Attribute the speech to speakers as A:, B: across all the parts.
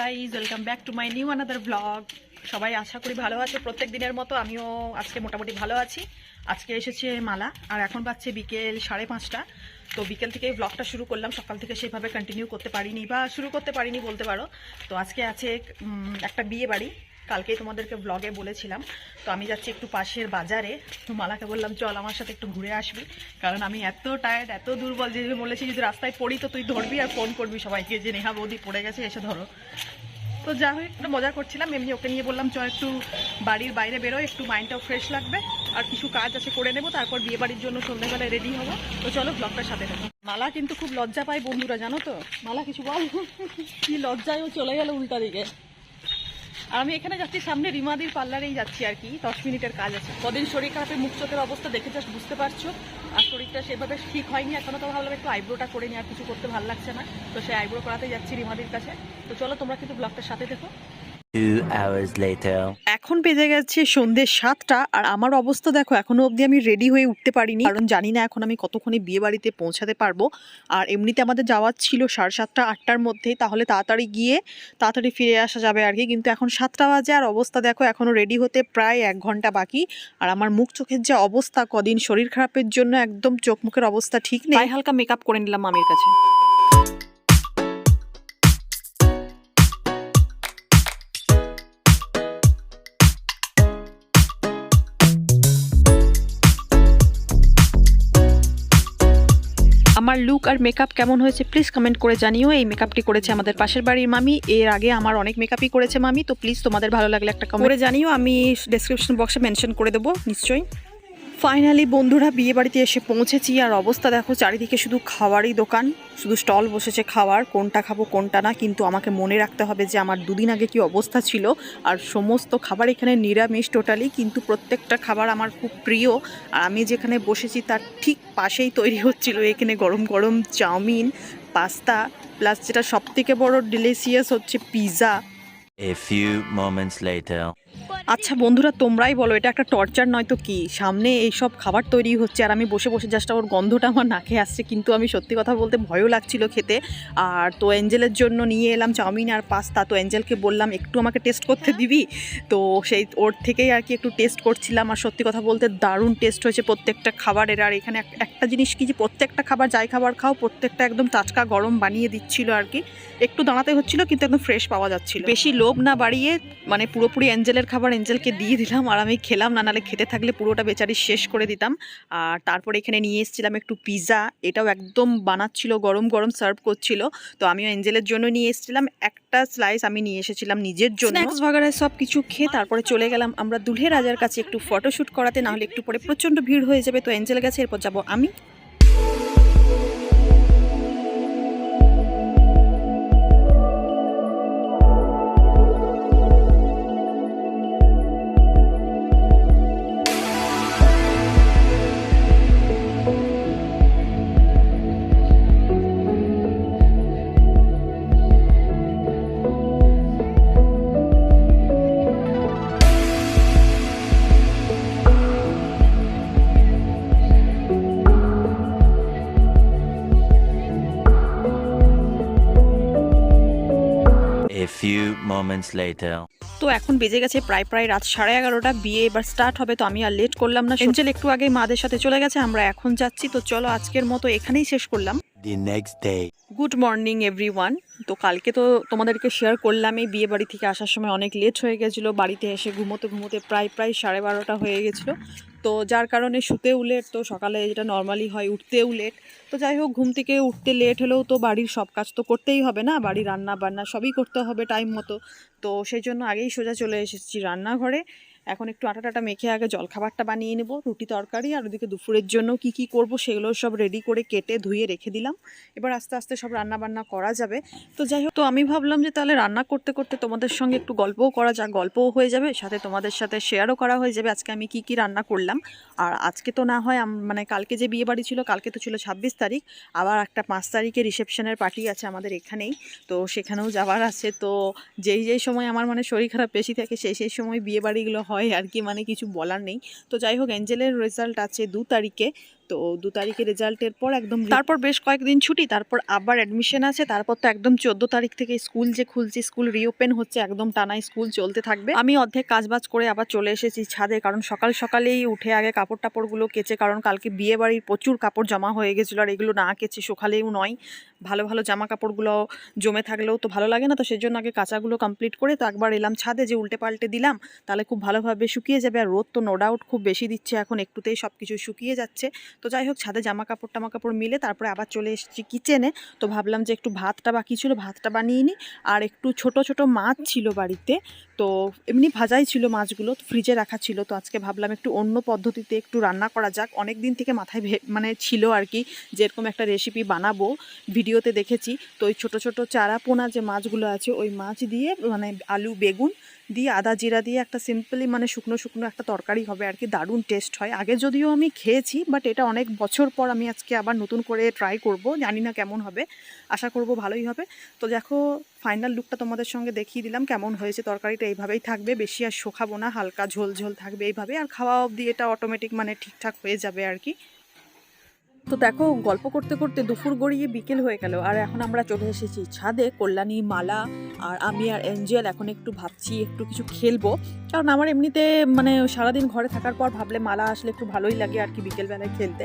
A: Guys welcome back to my new another blog সবাই আশা করি ভালো আছে। প্রত্যেক দিনের মতো আমিও আজকে মোটামুটি ভালো আছি। আজকে এসেছে মালা, আর এখন বাজছে বিকেল সাড়ে পাঁচটা। তো বিকেল থেকে ব্লগটা শুরু করলাম, সকাল থেকে সেভাবে কন্টিনিউ করতে পারিনি বা শুরু করতে পারিনি বলতে পারো। তো আজকে আছে একটা বিয়ে বাড়ি। কালকেই তোমাদেরকে ব্লগে বলেছিলাম। তো আমি যাচ্ছি একটু পাশের বাজারে। তো মালাকে বললাম, চল আমার সাথে একটু ঘুরে আসবি। কারণ আমি এত টায়ার্ড এত দুর্বল, যে বলেছি যদি রাস্তায় পড়ি তো তুই ধরবি আর ফোন করবি সবাইকে, যে নেহা বৌদি পড়ে গেছে, এসে ধরো। তো যা হোক, একটু মজা করছিলাম। এমনি ওকে নিয়ে বললাম চ একটু বাড়ির বাইরে বেরো একটু মাইন্ডটাও ফ্রেশ লাগবে। আর কিছু কাজ আছে করে নেব, তারপর বিয়ে বাড়ির জন্য সন্ধ্যাবেলায় রেডি হব। তো চলো ব্লগটার সাথে থাকো। মালা কিন্তু খুব লজ্জা পায় বন্ধুরা, জানো তো? মালা, কিছু বল? কি লজ্জায় ও চলে গেল উল্টা দিকে। আমি এখানে যাচ্ছি, সামনে রিমাদির পার্লারেই যাচ্ছি আর কি। দশ মিনিটের কাজ আছে। কদিন শরীর খারাপের মুখ চোখের অবস্থা দেখে জাস্ট বুঝতে পারছ। আর শরীরটা সেভাবে ঠিক হয়নি, এখনও তো ভাবলাম একটু আইব্রোটা করে নি আর কিছু করতে ভালো লাগছে না। তো সেই আইব্রো করাতে যাচ্ছি রিমাদির কাছে। তো চলো, তোমরা কিন্তু ব্লগটার সাথে দেখো. এখন বেজে গেছে সন্ধ্যে সাতটা আর আমার অবস্থা দেখো এখনও অবধি আমি রেডি হয়ে উঠতে পারিনি। কারণ জানি না এখন আমি কতক্ষণে বিয়ে বাড়িতে পৌঁছাতে পারব। আর এমনিতে আমাদের যাওয়ার ছিল সাড়ে সাতটা আটটার মধ্যেই তাহলে তাড়াতাড়ি গিয়ে তাড়াতাড়ি ফিরে আসা যাবে আর কি। কিন্তু এখন সাতটা বাজে আর অবস্থা দেখো এখনও রেডি হতে প্রায় এক ঘণ্টা বাকি। আর আমার মুখ চোখের যে অবস্থা কদিন শরীর খারাপের জন্য একদম চোখ মুখের অবস্থা ঠিক নেই। হালকা মেকআপ করে নিলাম মামির কাছে। আমার লুক আর মেকআপ কেমন হয়েছে প্লিজ কমেন্ট করে জানিও। এই মেকআপটি করেছে আমাদের পাশের বাড়ির মামি। এর আগে আমার অনেক মেকআপই করেছে মামি। তো প্লিজ তোমাদের ভালো লাগলে একটা কমেন্ট করে জানিও, আমি ডেসক্রিপশন বক্সে মেনশন করে দেবো, নিশ্চয়ই। ফাইনালি বন্ধুরা বিয়ে বাড়িতে এসে পৌঁছেছি। আর অবস্থা দেখো, চারিদিকে শুধু খাওয়ারই দোকান। শুধু স্টল বসেছে খাওয়ার, কোনটা খাব, কোনটা না। কিন্তু আমাকে মনে রাখতে হবে যে, আমার দুদিন আগে কি অবস্থা ছিল। আর সমস্ত খাবার এখানে নিরামিষ টোটালি কিন্তু প্রত্যেকটা খাবার আমার খুব প্রিয়। আর আমি যেখানে বসেছি, তার ঠিক পাশেই তৈরি হচ্ছিল এখানে গরম গরম চাউমিন, পাস্তা প্লাস যেটা সব থেকে বড় ডিলিশিয়াস হচ্ছে pizza
B: A few moments later.
A: আচ্ছা বন্ধুরা তোমরাই বলো এটা একটা টর্চার নয় তো কি? সামনে এইসব খাবার তৈরি হচ্ছে আর আমি বসে বসে জাস্ট ওর গন্ধটা আমার নাকে আসছে কিন্তু আমি সত্যি কথা বলতে ভয়ও লাগছিল খেতে। আর তো অ্যাঞ্জেলের জন্য নিয়ে এলাম চাউমিন আর পাস্তা। তো অ্যাঞ্জেলকে বললাম একটু আমাকে টেস্ট করতে দিবি? তো সেই ওর থেকেই আর কি একটু টেস্ট করছিলাম। আর সত্যি কথা বলতে দারুণ টেস্ট হয়েছে প্রত্যেকটা খাবারের। আর এখানে এক- একটা জিনিস কি যে প্রত্যেকটা খাবার যাই খাবার খাও প্রত্যেকটা একদম টাটকা গরম বানিয়ে দিচ্ছিল আর কি। একটু দাঁড়াতে হচ্ছিল কিন্তু একদম ফ্রেশ পাওয়া যাচ্ছিল। বেশি লোভ না বাড়িয়ে মানে পুরোপুরি অ্যাঞ্জেলের খাবার অ্যাঞ্জেলকে দিয়ে দিলাম আর আমি খেলাম না নাহলে খেতে থাকলে পুরোটা বেচারি শেষ করে দিতাম। আর তারপর এখানে নিয়ে এসেছিলাম একটু পিৎজা এটাও একদম বানাচ্ছিল গরম গরম সার্ভ করছিল। তো আমিও অ্যাঞ্জেলের জন্য নিয়ে এসেছিলাম একটা স্লাইস আমি নিয়ে এসেছিলাম নিজের জন্য। স্ন্যাক্স ভাগারায় সব কিছু খেয়ে তারপরে চলে গেলাম আমরা দুলহে রাজার কাছে একটু ফটোশ্যুট করাতে নাহলে একটু পরে প্রচণ্ড ভিড় হয়ে যাবে তো অ্যাঞ্জেল গেছে এরপর যাব আমি।
B: Few moments later.
A: তো এখন বেজে গেছে প্রায় প্রায় রাত সাড়ে এগারোটা বিয়ে এবার স্টার্ট হবে তো আমি আর লেট করলাম না এঞ্জেল একটু আগে মাদের সাথে চলে গেছে আমরা এখন যাচ্ছি তো চলো আজকের মতো এখানেই শেষ করলাম
B: The next day.
A: Good morning everyone তো কালকে তো তোমাদেরকে শেয়ার করলাম, এই বিয়ে বাড়ি থেকে আসার সময় অনেক লেট হয়ে গেছিল, বাড়িতে এসে ঘুমোতে ঘুমোতে প্রায় প্রায় সাড়ে বারোটা হয়ে গেছিল। তো যার কারণে শুতেও লেট তো সকালে যেটা নর্মালি হয় উঠতেও লেট তো যাই হোক, ঘুম থেকে উঠতে লেট হলেও তো বাড়ির সব কাজ তো করতেই হবে না বাড়ির রান্না বান্না সবই করতে হবে টাইম মতো। তো সেই জন্য আগেই সোজা চলে এসেছি রান্নাঘরে। এখন একটু আটা টাটা মেখে আগে জলখাবারটা বানিয়ে নেব, রুটি তরকারি আর ওদিকে দুপুরের জন্য কি কি করব সেগুলো সব রেডি করে কেটে ধুয়ে রেখে দিলাম। এবার আস্তে আস্তে সব রান্না বান্না করা যাবে। তো যাই হোক, তো আমি ভাবলাম যে তাহলে রান্না করতে করতে তোমাদের সঙ্গে একটু গল্পও করা যাক, গল্পও হয়ে যাবে, সাথে তোমাদের সাথে শেয়ারও করা হয়ে যাবে। আজকে আমি কি কি রান্না করলাম। আর আজকে তো না হয় মানে কালকে যে বিয়ে বাড়ি ছিল, কালকে তো ছিল ছাব্বিশ তারিখ, আবার একটা পাঁচ তারিখে রিসেপশনের পার্টি আছে আমাদের এখানেই। তো সেখানেও যাওয়ার আছে। তো যেই যেই সময় আমার মানে শরীর খারাপ বেশি থাকে, সেই সেই সময় বিয়ে বাড়িগুলো হয় আর কি মানে কিছু বলার নেই। তো যাই হোক অ্যাঞ্জেলের রেজাল্ট আছে দু তারিখে। তো দু তারিখে রেজাল্টের পর একদম তারপর বেশ কয়েকদিন ছুটি, তারপর আবার অ্যাডমিশন আছে, তারপর তো একদম চোদ্দ তারিখ থেকে স্কুল যে খুলছে, স্কুল রিওপেন হচ্ছে, একদম টানাই স্কুল চলতে থাকবে। আমি অর্ধেক কাজবাজ করে আবার চলে এসেছি ছাদে, কারণ সকাল সকালেই উঠে আগে কাপড় টাপড়গুলো কেচে, কারণ কালকে বিয়ে বাড়ির প্রচুর কাপড় জমা হয়ে গেছিল, আর এগুলো না কেচে সকালেও নয়। ভালো ভালো জামা কাপড়গুলো জমে থাকলেও তো ভালো লাগে না, তো সেজন্য আগে কাঁচাগুলো কমপ্লিট করে তো একবার এলাম ছাদে, যে উল্টে পাল্টে দিলাম, তাহলে খুব ভালোভাবে শুকিয়ে যাবে, আর রোদ তো নো ডাউট খুব বেশি দিচ্ছে এখন, একটুতেই সব কিছু শুকিয়ে যাচ্ছে। তো যাই হোক, ছাদে জামা কাপড়, টামা কাপড় মিলে তারপরে আবার চলে এসেছি কিচেনে তো ভাবলাম যে একটু ভাতটা বাকি ছিল, ভাতটা বানিয়ে নিই আর একটু ছোট ছোট মাছ ছিল বাড়িতে। তো এমনি ভাজাই ছিল মাছগুলো, তো ফ্রিজে রাখা ছিল। তো আজকে ভাবলাম একটু অন্য পদ্ধতিতে একটু রান্না করা যাক। অনেক দিন থেকে মাথায় মানে ছিল আর কি যে এরকম একটা রেসিপি বানাবো। ভিডিওতে দেখেছি। তো ওই ছোটো ছোটো চারা পোনা যে মাছগুলো আছে, ওই মাছ দিয়ে মানে আলু, বেগুন দিয়ে আদা জিরা দিয়ে একটা সিম্পলি মানে শুকনো শুকনো একটা তরকারি হবে, আর কি দারুণ টেস্ট হয়। আগে যদিও আমি খেয়েছি বাট এটা অনেক বছর পর আমি আজকে আবার নতুন করে ট্রাই করব, জানি না কেমন হবে, আশা করব ভালোই হবে। তো দেখো ফাইনাল লুকটা তোমাদের সঙ্গে দেখিয়ে দিলাম কেমন হয়েছে, তরকারিটা এইভাবেই থাকবে, বেশি আর শোখাবো না, হালকা ঝোল ঝোল থাকবে এইভাবে, আর খাওয়া অবধি এটা অটোমেটিক মানে ঠিকঠাক হয়ে যাবে আর কি। তো দেখো, গল্প করতে করতে দুপুর গড়িয়ে বিকেল হয়ে গেল। আর এখন আমরা চলে এসেছি ছাদে, কল্যাণী, মালা আর আমি আর এঞ্জেল এখন একটু ভাবছি একটু কিছু খেলব। কারণ আমার এমনিতে মানে সারাদিন ঘরে থাকার পর ভাবলে মালা আসলে একটু ভালোই লাগে আর কি বিকেলবেলায় খেলতে।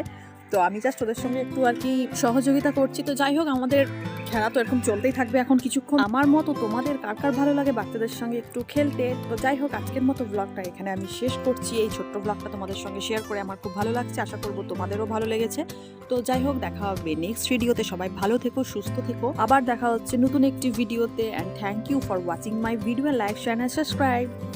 A: তো আমি জাস্ট ওদের সঙ্গে একটু আর কি সহযোগিতা করছি। তো যাই হোক, আমাদের খেলা তো এরকম চলতেই থাকবে এখন কিছুক্ষণ। আমার মতো তোমাদের কার কার ভালো লাগে বাচ্চাদের সঙ্গে একটু খেলতে। তো যাই হোক, আজকের মতো ব্লগটা এখানে আমি শেষ করছি। এই ছোট্ট ব্লগটা তোমাদের সঙ্গে শেয়ার করে আমার খুব ভালো লাগছে। আশা করব তোমাদেরও ভালো লেগেছে। তো যাই হোক, দেখা হবে নেক্সট ভিডিওতে সবাই ভালো থেকো, সুস্থ থেকো। আবার দেখা হচ্ছে নতুন একটি ভিডিওতে and thank you for watching my video like and subscribe